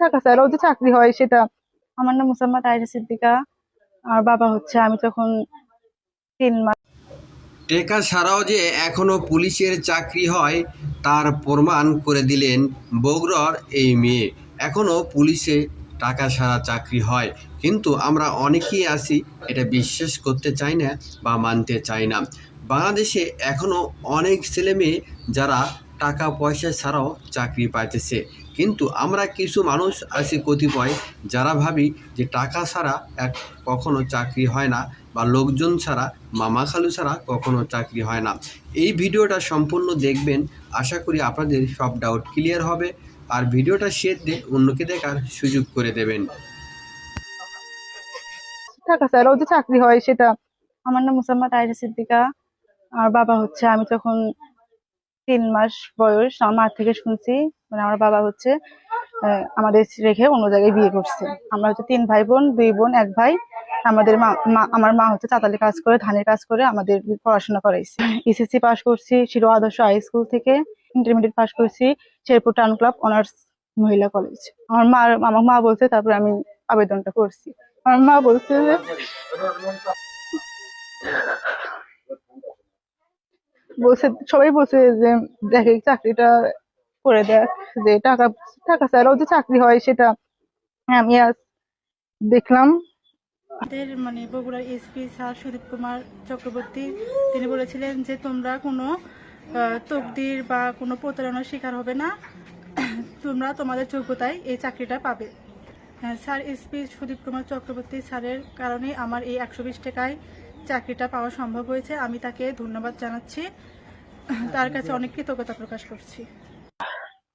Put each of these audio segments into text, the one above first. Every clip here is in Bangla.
টাকা ছাড়াও যে চাকরি হয় সেটা। আমার নাম মুসাম্মদ আয়সা সিদ্দিকা, আর বাবা হচ্ছে আমি তখন তিন মাস। টেকা ছাড়াও যে এখনও পুলিশের চাকরি হয়, তার প্রমাণ করে দিলেন বগুড়ার এই মেয়ে। এখনও পুলিশে টাকা ছাড়া চাকরি হয়। কিন্তু আমরা অনেকেই আছি, এটা বিশ্বাস করতে চাই না বা মানতে চাই না। বাংলাদেশে এখনও অনেক ছেলে মেয়ে যারা টাকা পয়সা ছাড়াও চাকরি পাইতেছে। কিন্তু আমরা কিছু মানুষ আছি কতিপয় যারা ভাবি যে টাকা ছাড়া এক কখনো চাকরি হয় না বা লোকজন ছাড়া, মামা খালু ছাড়া কখনো চাকরি হয় না। এই ভিডিওটা সম্পূর্ণ দেখবেন। আশা করি আপনাদের সব ডাউট ক্লিয়ার হবে। আর ভিডিওটা শেয়ার দিয়ে অন্যকে দেখার সুযোগ করে দেবেন। টাকা চাকরি হয় সেটা। আমার নাম মুসাম্মদ আয়সা সিদ্দিকা। আর বাবা হচ্ছে, আমি তখন তিন মাস বয়স আমার থেকে শুনছি মানে আমার বাবা হচ্ছে আমাদের রেখে অন্য জায়গায় বিয়ে করছে। আমরা হচ্ছে তিন ভাই বোন, দুই বোন, এক ভাই। আমাদের মা আমার মা হচ্ছে চাতালে কাজ করে, ধানের কাজ করে আমাদের পড়াশোনা করাইছে। এসএসসি পাস করছি শিরো আদর্শ হাই স্কুল থেকে ইন্টারমিডিয়েট পাস করছি, শেরপুর টাউন ক্লাব অনার্স মহিলা কলেজ আমার মা আমার মা বলছে, তারপরে আমি আবেদনটা করছি। আমার মা বলছে যে বলছে সবাই বলছে যে দেখে চাকরিটা করে দেখ যে টাকা টাকা ছাড়াও যে চাকরি হয় সেটা আমি আজ দেখলাম। মানে বগুড়ার এসপি স্যার সুদীপ কুমার চক্রবর্তী তিনি বলেছিলেন যে তোমরা কোনো তকদির বা কোনো প্রতারণার শিকার হবে না। তোমরা তোমাদের যোগ্যতায় এই চাকরিটা পাবে। হ্যাঁ, স্যার এসপি সুদীপ কুমার চক্রবর্তী স্যারের কারণে আমার এই একশো বিশ টাকায় চাকরিটা পাওয়া সম্ভব হয়েছে। আমি তাকে ধন্যবাদ জানাচ্ছি। তার কাছে অনেক কৃতজ্ঞতা প্রকাশ করছি।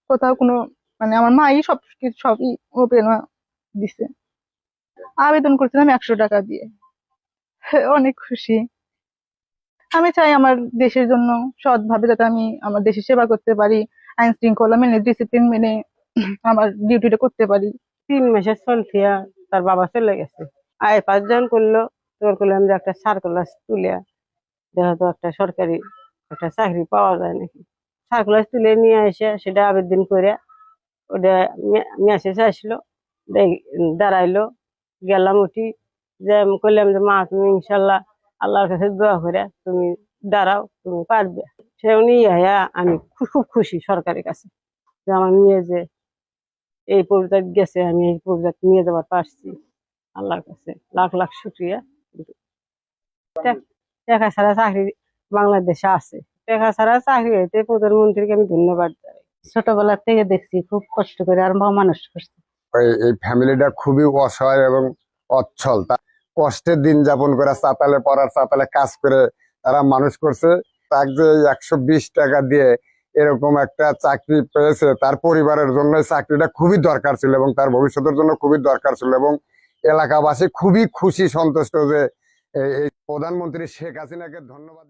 কোথাও কোনো মানে আমার মাই সব সবই অনুপ্রেরণা দিছে। আবেদন করছিলাম একশো টাকা দিয়ে। অনেক খুশি। আমি চাই আমার দেশের জন্য সৎভাবে যাতে আমি আমার দেশের সেবা করতে পারি আইন শৃঙ্খলা মেনে ডিসিপ্লিন মেনে আমার ডিউটিটা করতে পারি। তিন মাসের চলতিয়া তার বাবা চলে গেছে। আয় পাঁচজন করল। তোর করলাম যে একটা সার্কুলার তুলে দেখা তো একটা সরকারি একটা চাকরি পাওয়া যায় নাকি। সার্কুলার তুলে নিয়ে এসে সেটা আবেদন করে ওটা মেসেজ আসলো দাঁড়াইলো, গেলাম উঠি, যে করলাম যে, মা, তুমি ইনশাল্লাহ আল্লাহর কাছে দোয়া করে তুমি দাঁড়াও, তুমি পারবে। সে উনি ইয়া আমি খুব খুশি সরকারের কাছে, যে আমার মেয়ে যে এই পর্যায়ে গেছে, আমি এই পর্যায়ে নিয়ে যাবার পারছি আল্লাহর কাছে। লাখ লাখ শুক্রিয়া। টাকা ছাড়া চাকরি বাংলাদেশে আছে। টাকা ছাড়া চাকরি হইতে প্রধানমন্ত্রীকে আমি ধন্যবাদ জানাই। ছোটবেলা থেকে দেখছি খুব কষ্ট করে আর মানুষ করছে। এই- ফ্যামিলিটা খুবই অসহায় এবং অচ্ছল। তা কষ্টের দিন যাপন করে চাতালে পড়ার চাতালে কাজ করে তারা মানুষ করছে। তাকে যে একশো বিশ টাকা দিয়ে এরকম একটা চাকরি পেয়েছে তার পরিবারের জন্য চাকরিটা খুবই দরকার ছিল এবং তার ভবিষ্যতের জন্য খুবই দরকার ছিল এবং এলাকাবাসী খুবই খুশি সন্তুষ্ট যে এই প্রধানমন্ত্রী শেখ হাসিনাকে ধন্যবাদ